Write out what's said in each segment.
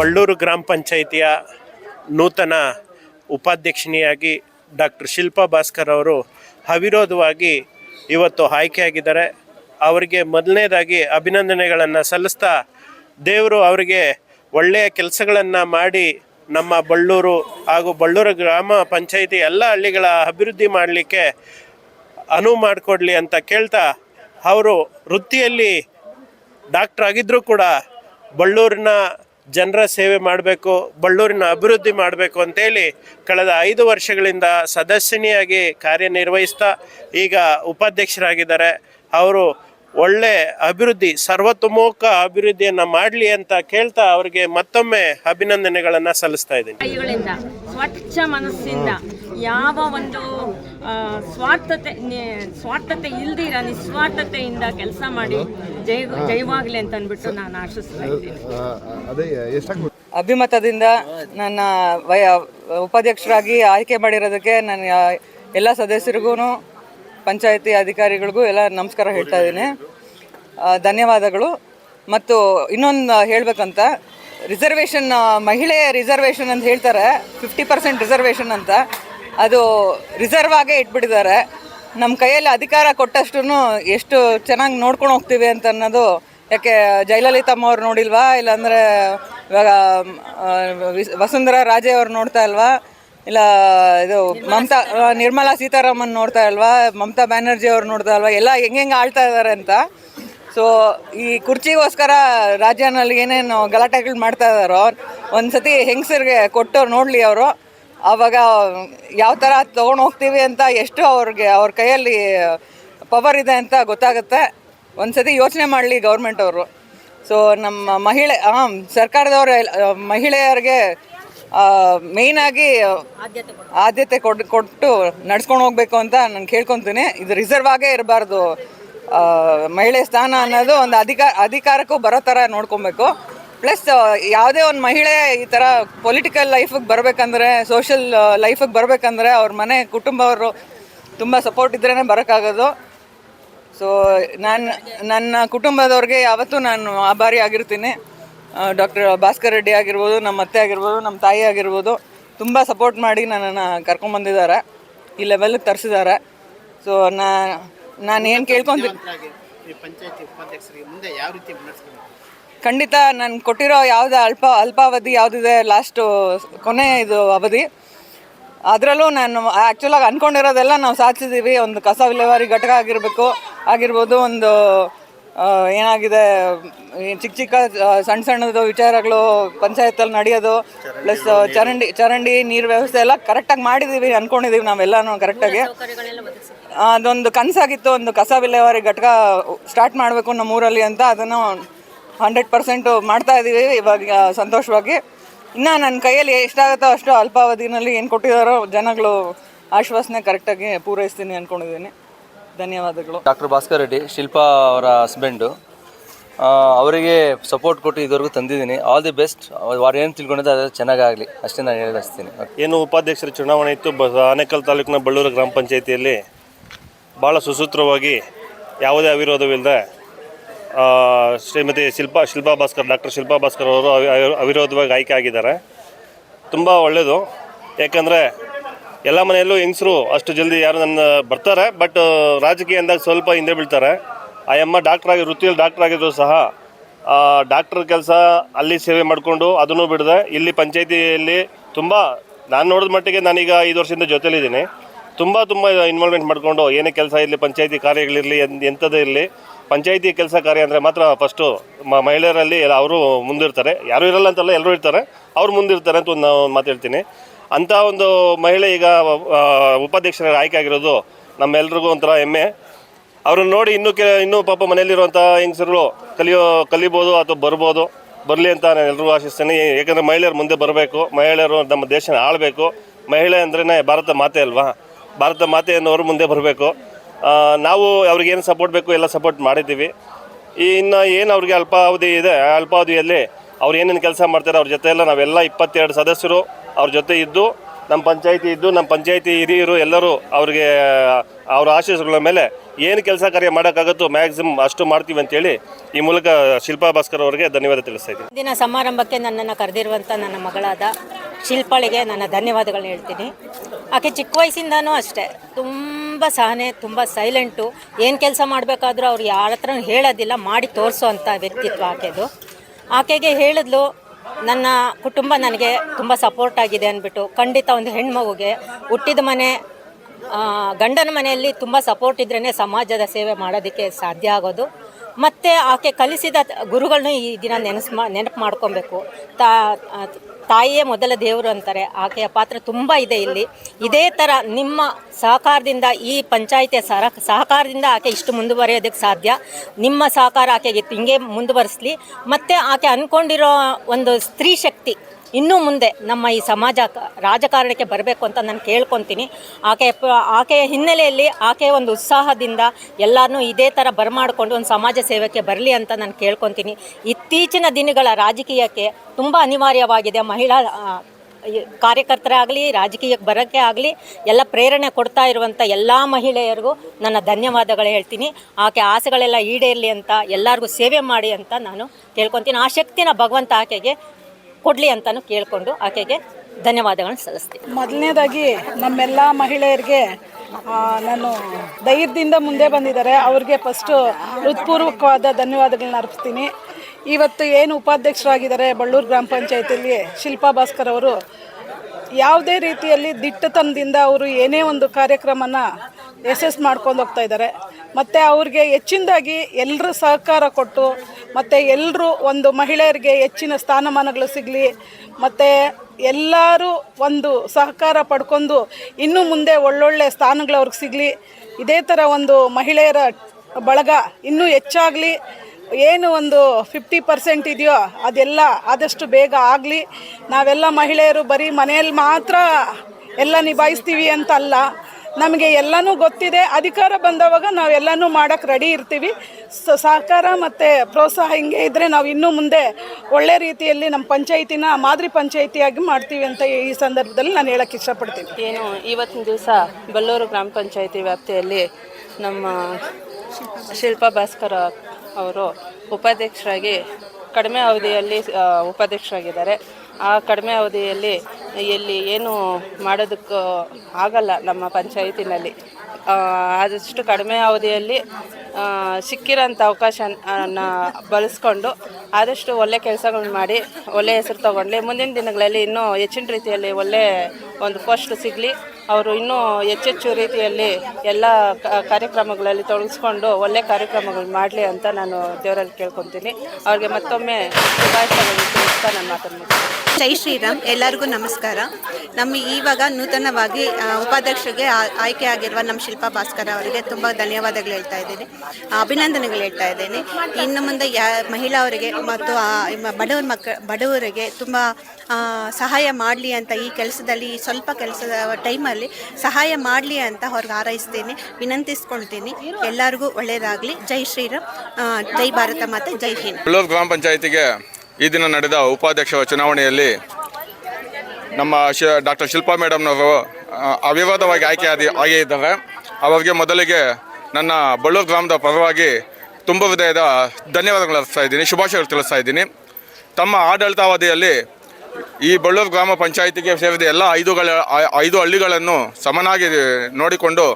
ಬಳ್ಳೂರು ಗ್ರಾಮ ಪಂಚಾಯಿತಿಯ ನೂತನ ಉಪಾಧ್ಯಕ್ಷಿಣಿಯಾಗಿ ಡಾಕ್ಟರ್ ಶಿಲ್ಪಾ ಭಾಸ್ಕರ್ ಅವರು ಅವಿರೋಧವಾಗಿ ಇವತ್ತು ಆಯ್ಕೆಯಾಗಿದ್ದಾರೆ. ಅವರಿಗೆ ಮೊದಲನೇದಾಗಿ ಅಭಿನಂದನೆಗಳನ್ನು ಸಲ್ಲಿಸ್ತಾ ದೇವರು ಅವರಿಗೆ ಒಳ್ಳೆಯ ಕೆಲಸಗಳನ್ನು ಮಾಡಿ ನಮ್ಮ ಬಳ್ಳೂರು ಹಾಗೂ ಬಳ್ಳೂರು ಗ್ರಾಮ ಪಂಚಾಯಿತಿ ಎಲ್ಲ ಹಳ್ಳಿಗಳ ಅಭಿವೃದ್ಧಿ ಮಾಡಲಿಕ್ಕೆ ಅನುವು ಮಾಡಿಕೊಡ್ಲಿ ಅಂತ ಕೇಳ್ತಾ ಅವರು ವೃತ್ತಿಯಲ್ಲಿ ಡಾಕ್ಟ್ರ್ ಆಗಿದ್ದರೂ ಕೂಡ ಬಳ್ಳೂರಿನ ಜನರ ಸೇವೆ ಮಾಡಬೇಕು, ಬಳ್ಳೂರಿನ ಅಭಿವೃದ್ಧಿ ಮಾಡಬೇಕು ಅಂತೇಳಿ ಕಳೆದ ಐದು ವರ್ಷಗಳಿಂದ ಸದಸ್ಯನಿಯಾಗಿ ಕಾರ್ಯನಿರ್ವಹಿಸ್ತಾ ಈಗ ಉಪಾಧ್ಯಕ್ಷರಾಗಿದ್ದಾರೆ. ಅವರು ಒಳ್ಳೆ ಅಭಿವೃದ್ಧಿ, ಸರ್ವತೋಮುಖ ಅಭಿವೃದ್ಧಿಯನ್ನು ಮಾಡಲಿ ಅಂತ ಕೇಳ್ತಾ ಅವರಿಗೆ ಮತ್ತೊಮ್ಮೆ ಅಭಿನಂದನೆಗಳನ್ನು ಸಲ್ಲಿಸ್ತಾ ಇದ್ದೀನಿ. ಸ್ವಚ್ಛ ಮನಸ್ಸಿಂದ ಯಾವ ಒಂದು ಸ್ವಾರ್ಥತೆ ನಿ- ಸ್ವಾರ್ಥತೆ ಇಲ್ದಿರ ನಿಸ್ವಾರ್ಥತೆಯಿಂದ ಕೆಲಸ ಮಾಡಿ ಜೈ ಜೈವಾಗ್ಲಿ ಅಂತ ಅಂದ್ಬಿಟ್ಟು ನಾನು ಆಶಿಸ್ತಾ ಇದ್ದೀನಿ. ಅಭಿಮತದಿಂದ ನನ್ನ ವಯ ಉಪಾಧ್ಯಕ್ಷರಾಗಿ ಆಯ್ಕೆ ಮಾಡಿರೋದಕ್ಕೆ ನನ್ನ ಎಲ್ಲ ಸದಸ್ಯರಿಗೂ ಪಂಚಾಯತಿ ಅಧಿಕಾರಿಗಳಿಗೂ ಎಲ್ಲ ನಮಸ್ಕಾರ ಹೇಳ್ತಾ ಇದ್ದೀನಿ. ಧನ್ಯವಾದಗಳು. ಮತ್ತು ಇನ್ನೊಂದು ಹೇಳಬೇಕಂತ ರಿಸರ್ವೇಷನ್ ಮಹಿಳೆಯ ರಿಸರ್ವೇಷನ್ ಅಂತ ಹೇಳ್ತಾರೆ ಫಿಫ್ಟಿ ಪರ್ಸೆಂಟ್ ರಿಸರ್ವೇಷನ್ ಅಂತ. ಅದು ರಿಸರ್ವ್ ಆಗೇ ಇಟ್ಬಿಟ್ಟಿದ್ದಾರೆ. ನಮ್ಮ ಕೈಯಲ್ಲಿ ಅಧಿಕಾರ ಕೊಟ್ಟಷ್ಟು ಎಷ್ಟು ಚೆನ್ನಾಗಿ ನೋಡ್ಕೊಂಡು ಹೋಗ್ತೀವಿ ಅಂತ ಅನ್ನೋದು ಯಾಕೆ ಜಯಲಲಿತಮ್ಮ ಅವ್ರು ನೋಡಿಲ್ವಾ? ಇಲ್ಲಾಂದರೆ ಇವಾಗ ವಸುಂಧರಾ ರಾಜೇ ಅವ್ರು ನೋಡ್ತಾ ಇಲ್ವಾ? ಇಲ್ಲ ಇದು ಮಮತಾ ನಿರ್ಮಲಾ ಸೀತಾರಾಮನ್ ನೋಡ್ತಾ ಇಲ್ವಾ? ಮಮತಾ ಬ್ಯಾನರ್ಜಿ ಅವ್ರು ನೋಡ್ತಾ ಇಲ್ವಾ? ಎಲ್ಲ ಹೆಂಗೆ ಹೆಂಗೆ ಆಳ್ತಾ ಇದ್ದಾರೆ ಅಂತ. ಸೊ ಈ ಕುರ್ಚಿಗೋಸ್ಕರ ರಾಜ್ಯನಲ್ಲಿ ಏನೇನು ಗಲಾಟೆಗಳು ಮಾಡ್ತಾ ಇದ್ದಾರೋ ಒಂದು ಸತಿ ಹೆಂಗಸರಿಗೆ ಕೊಟ್ಟು ನೋಡಲಿ ಅವರು. ಆವಾಗ ಯಾವ ಥರ ತೊಗೊಂಡು ಹೋಗ್ತೀವಿ ಅಂತ ಎಷ್ಟು ಅವ್ರಿಗೆ ಅವ್ರ ಕೈಯಲ್ಲಿ ಪವರ್ ಇದೆ ಅಂತ ಗೊತ್ತಾಗುತ್ತೆ. ಒಂದು ಸತಿ ಯೋಚನೆ ಮಾಡಲಿ ಗೌರ್ಮೆಂಟ್ ಅವರು. ಸೊ ನಮ್ಮ ಮಹಿಳೆ ಹಾಂ ಸರ್ಕಾರದವರು ಮಹಿಳೆಯರಿಗೆ ಮೇಯ್ನಾಗಿ ಆದ್ಯತೆ ಕೊಡ್. ಕೊಟ್ಟು ನಡ್ಸ್ಕೊಂಡು ಹೋಗ್ಬೇಕು ಅಂತ ನಾನು ಕೇಳ್ಕೊತೀನಿ. ಇದು ರಿಸರ್ವ್ ಆಗೇ ಇರಬಾರ್ದು. ಮಹಿಳೆ ಸ್ಥಾನ ಅನ್ನೋದು ಒಂದು ಅಧಿಕಾರ ಅಧಿಕಾರಕ್ಕೂ ಬರೋ ಥರ ನೋಡ್ಕೊಬೇಕು. ಪ್ಲಸ್ ಯಾವುದೇ ಒಂದು ಮಹಿಳೆ ಈ ಥರ ಪೊಲಿಟಿಕಲ್ ಲೈಫಿಗೆ ಬರಬೇಕಂದ್ರೆ ಸೋಷಿಯಲ್ ಲೈಫಿಗೆ ಬರಬೇಕಂದ್ರೆ ಅವ್ರ ಮನೆ, ಕುಟುಂಬವರು ತುಂಬ ಸಪೋರ್ಟ್ ಇದ್ರೇ ಬರೋಕ್ಕಾಗೋದು. ಸೊ ನಾನು, ನನ್ನ ಕುಟುಂಬದವ್ರಿಗೆ ಯಾವತ್ತೂ ನಾನು ಆಭಾರಿ ಆಗಿರ್ತೀನಿ. ಡಾಕ್ಟರ್ ಭಾಸ್ಕರ್ ರೆಡ್ಡಿ ಆಗಿರ್ಬೋದು ನಮ್ಮ ಅತ್ತೆ ಆಗಿರ್ಬೋದು ನಮ್ಮ ತಾಯಿ ಆಗಿರ್ಬೋದು, ತುಂಬ ಸಪೋರ್ಟ್ ಮಾಡಿ ನನ್ನನ್ನು ಕರ್ಕೊಂಬಂದಿದ್ದಾರೆ ಈ ಲೆವೆಲ್ಗೆ ತರಿಸಿದ್ದಾರೆ. ಸೊ ನಾನು ಏನು ಕೇಳ್ಕೊತೀನಿ ಖಂಡಿತ ನಾನು ಕೊಟ್ಟಿರೋ ಯಾವುದೇ ಅಲ್ಪ ಅಲ್ಪಾವಧಿ ಯಾವುದಿದೆ ಲಾಸ್ಟು ಕೊನೆ ಇದು ಅವಧಿ. ಅದರಲ್ಲೂ ನಾನು ಆ್ಯಕ್ಚುಲಾಗಿ ಅಂದ್ಕೊಂಡಿರೋದೆಲ್ಲ ನಾವು ಸಾಧಿಸಿದ್ದೀವಿ ಒಂದು ಕಸ ವಿಲೇವಾರಿ ಘಟಕ ಆಗಿರಬೇಕು ಆಗಿರ್ಬೋದು ಒಂದು ಏನಾಗಿದೆ ಈ ಚಿಕ್ಕ ಚಿಕ್ಕ ಸಣ್ಣ ಸಣ್ಣದು ವಿಚಾರಗಳು ಪಂಚಾಯತಲ್ಲಿ ನಡೆಯೋದು ಪ್ಲಸ್ ಚರಂಡಿ ಚರಂಡಿ ನೀರು ವ್ಯವಸ್ಥೆ ಎಲ್ಲ ಕರೆಕ್ಟಾಗಿ ಮಾಡಿದ್ದೀವಿ ಅಂದ್ಕೊಂಡಿದ್ದೀವಿ ನಾವೆಲ್ಲನೂ ಕರೆಕ್ಟಾಗಿ ಅದೊಂದು ಕನಸಾಗಿತ್ತು ಒಂದು ಕಸ ವಿಲೇವಾರಿ ಘಟಕ ಸ್ಟಾರ್ಟ್ ಮಾಡಬೇಕು ನಮ್ಮ ಊರಲ್ಲಿ ಅಂತ ಅದನ್ನು ಹಂಡ್ರೆಡ್ ಪರ್ಸೆಂಟ್ ಮಾಡ್ತಾ ಇದ್ದೀವಿ ಇವಾಗ ಸಂತೋಷವಾಗಿ. ಇನ್ನು ನನ್ನ ಕೈಯಲ್ಲಿ ಎಷ್ಟಾಗುತ್ತೋ ಅಷ್ಟು ಅಲ್ಪಾವಧಿನಲ್ಲಿ ಏನು ಕೊಟ್ಟಿದ್ದಾರೋ ಜನಗಳು ಆಶ್ವಾಸನೆ ಕರೆಕ್ಟಾಗಿ ಪೂರೈಸ್ತೀನಿ ಅಂದ್ಕೊಂಡಿದ್ದೀನಿ ಧನ್ಯವಾದಗಳು. ಡಾಕ್ಟರ್ ಭಾಸ್ಕರ್ ರೆಡ್ಡಿ ಶಿಲ್ಪಾ ಅವರ ಹಸ್ಬೆಂಡು ಅವರಿಗೆ ಸಪೋರ್ಟ್ ಕೊಟ್ಟು ಇದುವರೆಗೂ ತಂದಿದ್ದೀನಿ. ಆಲ್ ದಿ ಬೆಸ್ಟ್ ಅವ್ರು ಏನು ತಿಳ್ಕೊಂಡಿದ್ದೆ ಅದು ಚೆನ್ನಾಗಾಗಲಿ. ಅಷ್ಟೇ ನಾನು ಹೇಳಿಸ್ತೀನಿ ಏನು ಉಪಾಧ್ಯಕ್ಷರ ಚುನಾವಣೆ ಇತ್ತು. ಬ ಆನೇಕಲ್ ತಾಲೂಕಿನ ಬಳ್ಳೂರು ಗ್ರಾಮ ಪಂಚಾಯಿತಿಯಲ್ಲಿ ಭಾಳ ಸುಸೂತ್ರವಾಗಿ ಯಾವುದೇ ಅವಿರೋಧವಿಲ್ಲದೆ ಶ್ರೀಮತಿ ಶಿಲ್ಪಾ ಶಿಲ್ಪಾ ಭಾಸ್ಕರ್, ಡಾಕ್ಟರ್ ಶಿಲ್ಪಾ ಭಾಸ್ಕರ್ ಅವರು ಅವಿ- ಅವಿ- ಅವಿರೋಧವಾಗಿ ಆಯ್ಕೆ ಆಗಿದ್ದಾರೆ. ತುಂಬ ಒಳ್ಳೆಯದು ಯಾಕಂದರೆ ಎಲ್ಲ ಮನೆಯಲ್ಲೂ ಹೆಂಗಸರು ಅಷ್ಟು ಜಲ್ದಿ ಯಾರು ನನ್ನ ಬರ್ತಾರೆ, ಬಟ್ ರಾಜಕೀಯ ಅಂದಾಗ ಸ್ವಲ್ಪ ಹಿಂದೆ ಬೀಳ್ತಾರೆ. ಆ ಅಮ್ಮ ಡಾಕ್ಟರ್ ಆಗಿ, ವೃತ್ತಿಯಲ್ಲಿ ಡಾಕ್ಟರ್ ಆಗಿದ್ರು ಸಹ ಡಾಕ್ಟ್ರ್ ಕೆಲಸ ಅಲ್ಲಿ ಸೇವೆ ಮಾಡಿಕೊಂಡು ಅದನ್ನು ಬಿಡದೆ, ಇಲ್ಲಿ ಪಂಚಾಯತಿಯಲ್ಲಿ ತುಂಬ, ನಾನು ನೋಡಿದ ಮಟ್ಟಿಗೆ ನಾನೀಗ ಐದು ವರ್ಷದಿಂದ ಜೊತೆಲಿದ್ದೀನಿ. ತುಂಬ ತುಂಬ ಇನ್ವಾಲ್ವ್ಮೆಂಟ್ ಮಾಡಿಕೊಂಡು, ಏನೇ ಕೆಲಸ ಇರಲಿ, ಪಂಚಾಯತಿ ಕಾರ್ಯಗಳಿರಲಿ ಎಂಥದೇ ಇರಲಿ ಪಂಚಾಯತಿ ಕೆಲಸ ಕಾರ್ಯ ಅಂದರೆ ಮಾತ್ರ ಫಸ್ಟು ಮಹಿಳೆಯರಲ್ಲಿ ಅವರು ಮುಂದಿರ್ತಾರೆ. ಯಾರೂ ಇರಲ್ಲ ಅಂತಲ್ಲ ಎಲ್ಲರೂ ಇರ್ತಾರೆ. ಅವ್ರು ಮುಂದಿರ್ತಾರೆ ಅಂತ ಒಂದು ನಾವು ಮಾತಾಡ್ತೀನಿ ಅಂಥ ಒಂದು ಮಹಿಳೆ ಈಗ ಉಪಾಧ್ಯಕ್ಷರ ಆಯ್ಕೆ ಆಗಿರೋದು ನಮ್ಮೆಲ್ರಿಗೂ ಒಂಥರ ಹೆಮ್ಮೆ. ಅವ್ರನ್ನ ನೋಡಿ ಇನ್ನೂ ಕೆ ಇನ್ನೂ ಪಾಪ ಮನೆಯಲ್ಲಿರುವಂಥ ಹೆಂಗಸರುಗಳು ಕಲಿಯೋ, ಕಲಿಬೋದು ಅಥವಾ ಬರ್ಬೋದು, ಬರಲಿ ಅಂತ ನಾನು ಎಲ್ಲರಿಗೂ ಆಶಿಸ್ತೀನಿ. ಏಕೆಂದರೆ ಮಹಿಳೆಯರು ಮುಂದೆ ಬರಬೇಕು, ಮಹಿಳೆಯರು ನಮ್ಮ ದೇಶನ ಆಳಬೇಕು. ಮಹಿಳೆ ಅಂದ್ರೇ ಭಾರತ ಮಾತೆ ಅಲ್ವಾ? ಭಾರತ ಮಾತೆ ಅನ್ನೋರು ಮುಂದೆ ಬರಬೇಕು. ನಾವು ಅವ್ರಿಗೆ ಏನು ಸಪೋರ್ಟ್ ಬೇಕು ಎಲ್ಲ ಸಪೋರ್ಟ್ ಮಾಡಿದ್ದೀವಿ. ಇನ್ನು ಏನು ಅವ್ರಿಗೆ ಅಲ್ಪಾವಧಿ ಇದೆ ಅಲ್ಪಾವಧಿಯಲ್ಲಿ ಅವ್ರು ಏನೇನು ಕೆಲಸ ಮಾಡ್ತಾರೆ, ಅವ್ರ ಜೊತೆ ಎಲ್ಲ ನಾವೆಲ್ಲ ಇಪ್ಪತ್ತೆರಡು ಸದಸ್ಯರು, ಅವ್ರ ಜೊತೆ ಇದ್ದು ನಮ್ಮ ಪಂಚಾಯಿತಿ ಇದ್ದು ನಮ್ಮ ಪಂಚಾಯಿತಿ ಹಿರಿಯರು ಎಲ್ಲರೂ ಅವ್ರಿಗೆ, ಅವ್ರ ಆಶೀಸ್ಗಳ ಮೇಲೆ ಏನು ಕೆಲಸ ಕಾರ್ಯ ಮಾಡೋಕ್ಕಾಗುತ್ತೋ ಮ್ಯಾಕ್ಸಿಮಮ್ ಅಷ್ಟು ಮಾಡ್ತೀವಿ ಅಂತೇಳಿ ಈ ಮೂಲಕ ಶಿಲ್ಪಾ ಭಾಸ್ಕರ್ ಅವರಿಗೆ ಧನ್ಯವಾದ ತಿಳಿಸ್ತಾ ಇದ್ದೀನಿ. ದಿನ ಸಮಾರಂಭಕ್ಕೆ ನನ್ನನ್ನು ಕರೆದಿರುವಂಥ ನನ್ನ ಮಗಳಾದ ಶಿಲ್ಪಾಳಿಗೆ ನನ್ನ ಧನ್ಯವಾದಗಳನ್ನ ಹೇಳ್ತೀನಿ. ಆಕೆ ಚಿಕ್ಕ ವಯಸ್ಸಿಂದನೂ ಅಷ್ಟೇ, ತುಂಬ ಸಹನೆ, ತುಂಬ ಸೈಲೆಂಟು ಏನು ಕೆಲಸ ಮಾಡಬೇಕಾದ್ರೂ ಅವ್ರು ಯಾರ ಹತ್ರ ಹೇಳೋದಿಲ್ಲ, ಮಾಡಿ ತೋರಿಸೋ ವ್ಯಕ್ತಿತ್ವ ಆಕೆದು. ಆಕೆಗೆ ಹೇಳಿದ್ಲು, ನನ್ನ ಕುಟುಂಬ ನನಗೆ ತುಂಬ ಸಪೋರ್ಟ್ ಆಗಿದೆ ಅಂದ್ಬಿಟ್ಟು. ಖಂಡಿತ ಒಂದು ಹೆಣ್ಮಗುಗೆ ಹುಟ್ಟಿದ ಮನೆ ಗಂಡನ ಮನೆಯಲ್ಲಿ ತುಂಬ ಸಪೋರ್ಟ್ ಇದ್ರೇ ಸಮಾಜದ ಸೇವೆ ಮಾಡೋದಕ್ಕೆ ಸಾಧ್ಯ ಆಗೋದು. ಮತ್ತು ಆಕೆ ಕಲಿಸಿದ ಗುರುಗಳನ್ನ ಈ ದಿನ ನೆನೆಸ್ ಮಾ, ನೆನಪು ಮಾಡ್ಕೊಬೇಕು. ತಾ ತಾಯಿಯೇ ಮೊದಲ ದೇವರು ಅಂತಾರೆ. ಆಕೆಯ ಪಾತ್ರ ತುಂಬ ಇದೆ ಇಲ್ಲಿ. ಇದೇ ಥರ ನಿಮ್ಮ ಸಹಕಾರದಿಂದ ಈ ಪಂಚಾಯಿತಿಯ ಸರ, ಸಹಕಾರದಿಂದ ಆಕೆ ಇಷ್ಟು ಮುಂದುವರಿಯೋದಕ್ಕೆ ಸಾಧ್ಯ. ನಿಮ್ಮ ಸಹಕಾರ ಆಕೆಗೆ ಹಿಂಗೆ ಮುಂದುವರಿಸಲಿ. ಮತ್ತು ಆಕೆ ಅಂದ್ಕೊಂಡಿರೋ ಒಂದು ಸ್ತ್ರೀ ಶಕ್ತಿ ಇನ್ನೂ ಮುಂದೆ ನಮ್ಮ ಈ ಸಮಾಜ ರಾಜಕಾರಣಕ್ಕೆ ಬರಬೇಕು ಅಂತ ನಾನು ಕೇಳ್ಕೊತೀನಿ. ಆಕೆ ಆಕೆಯ ಹಿನ್ನೆಲೆಯಲ್ಲಿ ಆಕೆಯ ಒಂದು ಉತ್ಸಾಹದಿಂದ ಎಲ್ಲರನ್ನೂ ಇದೇ ಥರ ಬರಮಾಡಿಕೊಂಡು ಒಂದು ಸಮಾಜ ಸೇವೆಗೆ ಬರಲಿ ಅಂತ ನಾನು ಕೇಳ್ಕೊತೀನಿ. ಇತ್ತೀಚಿನ ದಿನಗಳ ರಾಜಕೀಯಕ್ಕೆ ತುಂಬ ಅನಿವಾರ್ಯವಾಗಿದೆ. ಮಹಿಳಾ ಕಾರ್ಯಕರ್ತರಾಗಲಿ, ರಾಜಕೀಯಕ್ಕೆ ಬರೋಕ್ಕೆ ಆಗಲಿ, ಎಲ್ಲ ಪ್ರೇರಣೆ ಕೊಡ್ತಾ ಇರುವಂಥ ಎಲ್ಲ ಮಹಿಳೆಯರಿಗೂ ನನ್ನ ಧನ್ಯವಾದಗಳು ಹೇಳ್ತೀನಿ. ಆಕೆ ಆಸೆಗಳೆಲ್ಲ ಈಡೇರಲಿ ಅಂತ ಎಲ್ಲರಿಗೂ ಸೇವೆ ಮಾಡಿ ಅಂತ ನಾನು ಕೇಳ್ಕೊತೀನಿ. ಆ ಶಕ್ತಿನ ಭಗವಂತ ಆಕೆಗೆ ಕೊಡಲಿ ಅಂತಲೂ ಕೇಳಿಕೊಂಡು ಆಕೆಗೆ ಧನ್ಯವಾದಗಳನ್ನ ಸಲ್ಲಿಸ್ತೀನಿ ಮೊದಲನೇದಾಗಿ ನಮ್ಮೆಲ್ಲ ಮಹಿಳೆಯರಿಗೆ ನಾನು ಧೈರ್ಯದಿಂದ ಮುಂದೆ ಬಂದಿದ್ದಾರೆ. ಅವ್ರಿಗೆ ಫಸ್ಟು ಹೃತ್ಪೂರ್ವಕವಾದ ಧನ್ಯವಾದಗಳನ್ನ ಅರ್ಪಿಸ್ತೀನಿ. ಇವತ್ತು ಏನು ಉಪಾಧ್ಯಕ್ಷರಾಗಿದ್ದಾರೆ ಬಳ್ಳೂರು ಗ್ರಾಮ ಪಂಚಾಯತಿಯಲ್ಲಿ ಶಿಲ್ಪಾ ಭಾಸ್ಕರ್ ಅವರು, ಯಾವುದೇ ರೀತಿಯಲ್ಲಿ ದಿಟ್ಟತನದಿಂದ ಅವರು ಏನೇ ಒಂದು ಕಾರ್ಯಕ್ರಮನ ಯಶಸ್ಸು ಮಾಡ್ಕೊಂಡು ಹೋಗ್ತಾ ಇದ್ದಾರೆ. ಮತ್ತು ಅವ್ರಿಗೆ ಹೆಚ್ಚಿನದಾಗಿ ಎಲ್ಲರೂ ಸಹಕಾರ ಕೊಟ್ಟು ಮತ್ತು ಎಲ್ಲರೂ ಒಂದು ಮಹಿಳೆಯರಿಗೆ ಹೆಚ್ಚಿನ ಸ್ಥಾನಮಾನಗಳು ಸಿಗಲಿ, ಮತ್ತು ಎಲ್ಲರೂ ಒಂದು ಸಹಕಾರ ಪಡ್ಕೊಂಡು ಇನ್ನು ಮುಂದೆ ಒಳ್ಳೊಳ್ಳೆ ಸ್ಥಾನಗಳು ಅವ್ರಿಗೆ ಸಿಗಲಿ, ಇದೇ ಥರ ಒಂದು ಮಹಿಳೆಯರ ಬಳಗ ಇನ್ನೂ ಹೆಚ್ಚಾಗಲಿ, ಏನು ಒಂದು ಫಿಫ್ಟಿ ಪರ್ಸೆಂಟ್ ಇದೆಯೋ ಅದೆಲ್ಲ ಆದಷ್ಟು ಬೇಗ ಆಗಲಿ, ನಾವೆಲ್ಲ ಮಹಿಳೆಯರು ಬರೀ ಮನೆಯಲ್ಲಿ ಮಾತ್ರ ಎಲ್ಲ ನಿಭಾಯಿಸ್ತೀವಿ ಅಂತ ಅಲ್ಲ. ನಮಗೆ ಎಲ್ಲನೂ ಗೊತ್ತಿದೆ. ಅಧಿಕಾರ ಬಂದವಾಗ ನಾವೆಲ್ಲನೂ ಮಾಡೋಕ್ಕೆ ರೆಡಿ ಇರ್ತೀವಿ. ಸಹಕಾರ ಮತ್ತು ಪ್ರೋತ್ಸಾಹ ಹಿಂಗೆ ಇದ್ದರೆ ನಾವು ಇನ್ನೂ ಮುಂದೆ ಒಳ್ಳೆ ರೀತಿಯಲ್ಲಿ ನಮ್ಮ ಪಂಚಾಯಿತಿನ ಮಾದರಿ ಪಂಚಾಯಿತಿಯಾಗಿ ಮಾಡ್ತೀವಿ ಅಂತ ಈ ಸಂದರ್ಭದಲ್ಲಿ ನಾನು ಹೇಳಕ್ಕೆ ಇಷ್ಟಪಡ್ತೀನಿ. ಏನು, ಇವತ್ತಿನ ದಿವಸ ಬಲ್ಲೂರು ಗ್ರಾಮ ಪಂಚಾಯಿತಿ ವ್ಯಾಪ್ತಿಯಲ್ಲಿ ನಮ್ಮ ಶಿಲ್ಪಾ ಭಾಸ್ಕರ ಅವರು ಉಪಾಧ್ಯಕ್ಷರಾಗಿ ಕಡಿಮೆ ಅವಧಿಯಲ್ಲಿ ಉಪಾಧ್ಯಕ್ಷರಾಗಿದ್ದಾರೆ. ಆ ಕಡಿಮೆ ಅವಧಿಯಲ್ಲಿ ಎಲ್ಲಿ ಏನು ಮಾಡೋದಕ್ಕೂ ಆಗಲ್ಲ ನಮ್ಮ ಪಂಚಾಯತಿನಲ್ಲಿ. ಆದಷ್ಟು ಕಡಿಮೆ ಅವಧಿಯಲ್ಲಿ ಸಿಕ್ಕಿರೋಂಥ ಅವಕಾಶನ ಬಳಸ್ಕೊಂಡು ಆದಷ್ಟು ಒಳ್ಳೆ ಕೆಲಸಗಳನ್ನ ಮಾಡಿ, ಒಳ್ಳೆ ಹೆಸರು ತಗೊಂಡ್ಲಿ, ಮುಂದಿನ ದಿನಗಳಲ್ಲಿ ಇನ್ನೂ ಹೆಚ್ಚಿನ ರೀತಿಯಲ್ಲಿ ಒಳ್ಳೆ ಒಂದು ಪೋಸ್ಟ್ ಸಿಗಲಿ. ಅವರು ಇನ್ನೂ ಹೆಚ್ಚೆಚ್ಚು ರೀತಿಯಲ್ಲಿ ಎಲ್ಲ ಕಾರ್ಯಕ್ರಮಗಳಲ್ಲಿ ತೊಡಗಿಸ್ಕೊಂಡು ಒಳ್ಳೆ ಕಾರ್ಯಕ್ರಮಗಳು ಮಾಡಲಿ ಅಂತ ನಾನು ದೇವರಲ್ಲಿ ಕೇಳ್ಕೊತೀನಿ. ಅವ್ರಿಗೆ ಮತ್ತೊಮ್ಮೆ ಶುಭಾಶಯಗಳು ನಾನು ಜೈ ಶ್ರೀರಾಮ್, ಎಲ್ಲರಿಗೂ ನಮಸ್ಕಾರ. ನಮ್ಮ ಇವಾಗ ನೂತನವಾಗಿ ಉಪಾಧ್ಯಕ್ಷರಿಗೆ ಆಯ್ಕೆ ಆಗಿರುವ ನಮ್ಮ ಶಿಲ್ಪಾ ಭಾಸ್ಕರ್ ಅವರಿಗೆ ತುಂಬ ಧನ್ಯವಾದಗಳು ಹೇಳ್ತಾ ಇದ್ದೀನಿ. ಅಭಿನಂದನೆಗಳು ಹೇಳ್ತಾ ಇದ್ದೀನಿ. ಇನ್ನು ಮುಂದೆ ಯಾ ಮಹಿಳಾವರಿಗೆ ಮತ್ತು ಬಡವರ ಮಕ್ಕ, ಬಡವರಿಗೆ ತುಂಬ ಸಹಾಯ ಮಾಡಲಿ ಅಂತ ಈ ಕೆಲಸದಲ್ಲಿ ಸ್ವಲ್ಪ ಕೆಲಸದ ಟೈಮಲ್ಲಿ ಸಹಾಯ ಮಾಡಲಿ ಅಂತ ಅವ್ರಿಗೆ ಹಾರೈಸ್ತೀನಿ, ವಿನಂತಿಸ್ಕೊಳ್ತೀನಿ. ಎಲ್ಲರಿಗೂ ಒಳ್ಳೆಯದಾಗಲಿ ಜೈ ಶ್ರೀರಾಮ್. ಜೈ ಭಾರತ ಮಾತೆ, ಜೈ ಹಿಂದ್. ಗ್ರಾಮ ಪಂಚಾಯತಿಗೆ ಈ ದಿನ ನಡೆದ ಉಪಾಧ್ಯಕ್ಷ ಚುನಾವಣೆಯಲ್ಲಿ ನಮ್ಮ ಶಿ, ಡಾಕ್ಟರ್ ಶಿಲ್ಪಾ ಮೇಡಮ್ನವರು ಅವಿವಾದವಾಗಿ ಆಯ್ಕೆ ಆದಿ, ಆಗಿದ್ದಾರೆ. ಅವರಿಗೆ ಮೊದಲಿಗೆ ನನ್ನ ಬಳ್ಳೂರು ಗ್ರಾಮದ ಪರವಾಗಿ ತುಂಬ ಹೃದಯದ ಧನ್ಯವಾದಗಳು ಅರ್ಪಿಸ್ತಾ ಇದ್ದೀನಿ, ಶುಭಾಶಯಗಳು ತಿಳಿಸ್ತಾ ಇದ್ದೀನಿ. ತಮ್ಮ ಆಡಳಿತಾವಧಿಯಲ್ಲಿ ಈ ಬಳ್ಳೂರು ಗ್ರಾಮ ಪಂಚಾಯಿತಿಗೆ ಸೇರಿದ ಎಲ್ಲ ಐದುಗಳ, ಐದು ಹಳ್ಳಿಗಳನ್ನು ಸಮನಾಗಿ ನೋಡಿಕೊಂಡು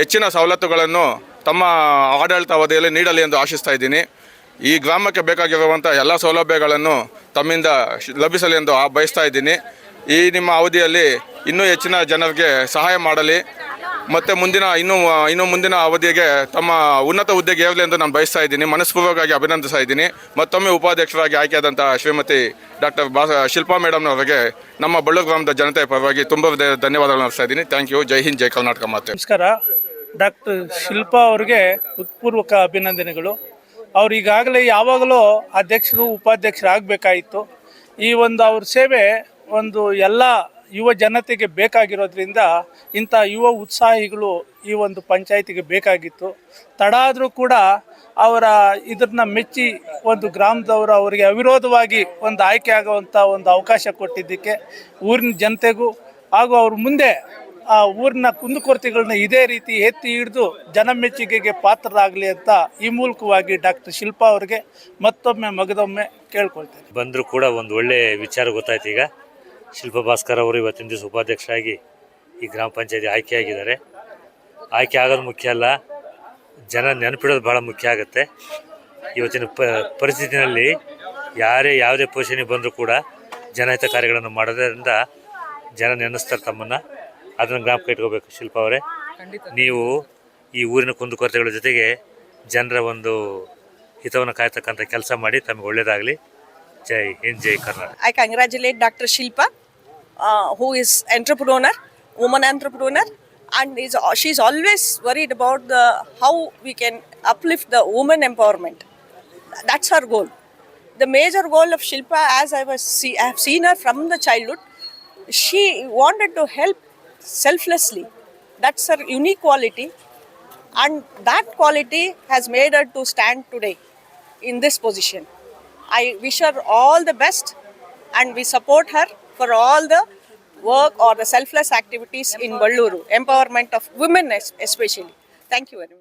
ಹೆಚ್ಚಿನ ಸವಲತ್ತುಗಳನ್ನು ತಮ್ಮ ಆಡಳಿತಾವಧಿಯಲ್ಲಿ ನೀಡಲಿ ಎಂದು ಆಶಿಸ್ತಾ ಇದ್ದೀನಿ. ಈ ಗ್ರಾಮಕ್ಕೆ ಬೇಕಾಗಿರುವಂಥ ಎಲ್ಲ ಸೌಲಭ್ಯಗಳನ್ನು ತಮ್ಮಿಂದ ಲಭಿಸಲಿ ಎಂದು ಬಯಸ್ತಾ ಇದ್ದೀನಿ. ಈ ನಿಮ್ಮ ಅವಧಿಯಲ್ಲಿ ಇನ್ನೂ ಹೆಚ್ಚಿನ ಜನರಿಗೆ ಸಹಾಯ ಮಾಡಲಿ. ಮತ್ತು ಮುಂದಿನ, ಇನ್ನೂ, ಇನ್ನು ಮುಂದಿನ ಅವಧಿಗೆ ತಮ್ಮ ಉನ್ನತ ಹುದ್ದೆಗೆ ಏರಲಿ ಎಂದು ನಾನು ಬಯಸ್ತಾ ಇದ್ದೀನಿ. ಮನಸ್ಪೂರ್ವಕವಾಗಿ ಅಭಿನಂದಿಸ್ತಾ ಇದ್ದೀನಿ. ಮತ್ತೊಮ್ಮೆ ಉಪಾಧ್ಯಕ್ಷರಾಗಿ ಆಯ್ಕೆಯಾದಂಥ ಶ್ರೀಮತಿ ಡಾಕ್ಟರ್ ಬಾ, ಶಿಲ್ಪಾ ಮೇಡಮ್ನವರಿಗೆ ನಮ್ಮ ಬಳ್ಳೂರು ಗ್ರಾಮದ ಜನತೆಯ ಪರವಾಗಿ ತುಂಬ ಧನ್ಯವಾದಗಳನ್ನು ಅರ್ಸ್ತಾ ಇದ್ದೀನಿ. ಥ್ಯಾಂಕ್ ಯು ಜೈ ಹಿಂದ್, ಜೈ ಕರ್ನಾಟಕ ಮಾತೆ. ನಮಸ್ಕಾರ. ಡಾಕ್ಟರ್ ಶಿಲ್ಪಾ ಅವರಿಗೆ ಉತ್ಪೂರ್ವಕ ಅಭಿನಂದನೆಗಳು. ಅವ್ರು ಈಗಾಗಲೇ ಯಾವಾಗಲೂ ಅಧ್ಯಕ್ಷರು, ಉಪಾಧ್ಯಕ್ಷರಾಗಬೇಕಾಯಿತು. ಈ ಒಂದು ಅವ್ರ ಸೇವೆ ಒಂದು ಎಲ್ಲ ಯುವ ಜನತೆಗೆ ಬೇಕಾಗಿರೋದ್ರಿಂದ ಇಂಥ ಯುವ ಉತ್ಸಾಹಿಗಳು ಈ ಒಂದು ಪಂಚಾಯತಿಗೆ ಬೇಕಾಗಿತ್ತು. ತಡ ಆದರೂ ಕೂಡ ಅವರ ಇದನ್ನ ಮೆಚ್ಚಿ ಒಂದು ಗ್ರಾಮದವರು ಅವರಿಗೆ ಅವಿರೋಧವಾಗಿ ಒಂದು ಆಯ್ಕೆ ಆಗುವಂಥ ಒಂದು ಅವಕಾಶ ಕೊಟ್ಟಿದ್ದಕ್ಕೆ ಊರಿನ ಜನತೆಗೂ ಹಾಗೂ ಅವ್ರ ಮುಂದೆ ಆ ಊರಿನ ಕುಂದುಕೊರತೆಗಳನ್ನ ಇದೇ ರೀತಿ ಎತ್ತಿ ಹಿಡಿದು ಜನಮೆಚ್ಚುಗೆಗೆ ಪಾತ್ರರಾಗಲಿ ಅಂತ ಈ ಮೂಲಕವಾಗಿ ಡಾಕ್ಟರ್ ಶಿಲ್ಪಾ ಅವರಿಗೆ ಮತ್ತೊಮ್ಮೆ ಮಗದೊಮ್ಮೆ ಕೇಳ್ಕೊಳ್ತೇನೆ. ಬಂದರೂ ಕೂಡ ಒಂದು ಒಳ್ಳೆ ವಿಚಾರ ಗೊತ್ತಾಯ್ತು ಈಗ. ಶಿಲ್ಪ ಭಾಸ್ಕರ್ ಅವರು ಇವತ್ತಿನ ದಿವಸ ಉಪಾಧ್ಯಕ್ಷರಾಗಿ ಈ ಗ್ರಾಮ ಪಂಚಾಯತಿ ಆಯ್ಕೆಯಾಗಿದ್ದಾರೆ. ಆಯ್ಕೆ ಆಗೋದು ಮುಖ್ಯ ಅಲ್ಲ ಜನ ನೆನಪಿಡೋದು ಭಾಳ ಮುಖ್ಯ ಆಗುತ್ತೆ. ಇವತ್ತಿನ ಪ ಪರಿಸ್ಥಿತಿನಲ್ಲಿ ಯಾರೇ ಯಾವುದೇ ಪೋಷಣೆ ಬಂದರೂ ಕೂಡ ಜನಹಿತ ಕಾರ್ಯಗಳನ್ನು ಮಾಡೋದ್ರಿಂದ ಜನ ನೆನೆಸ್ತಾರೆ ತಮ್ಮನ್ನು. ಅದನ್ನು ಜ್ಞಾಪಕ ಇಟ್ಕೋಬೇಕು ಶಿಲ್ಪ ಅವರೇ. ನೀವು ಈ ಊರಿನ ಕುಂದುಕೊರತೆಗಳ ಜೊತೆಗೆ ಜನರ ಒಂದು ಹಿತವನ್ನು ಕಾಯ್ತಕ್ಕಂಥ ಕೆಲಸ ಮಾಡಿ ತಮಗೆ ಒಳ್ಳೆಯದಾಗಲಿ ಜೈ ಹಿಂದ್ ಜೈ Karnataka. I congratulate doctor Shilpa, uh, who is entrepreneur, woman entrepreneur, and is she's always worried about the how we can uplift the woman empowerment. That's her goal. The major goal of Shilpa, as I was see, I have seen her from the childhood, she wanted to help selflessly. That's her unique quality, and that quality has made her to stand today in this position. I wish her all the best and we support her for all the work or the selfless activities in Balluru, empowerment of women especially. Thank you very much.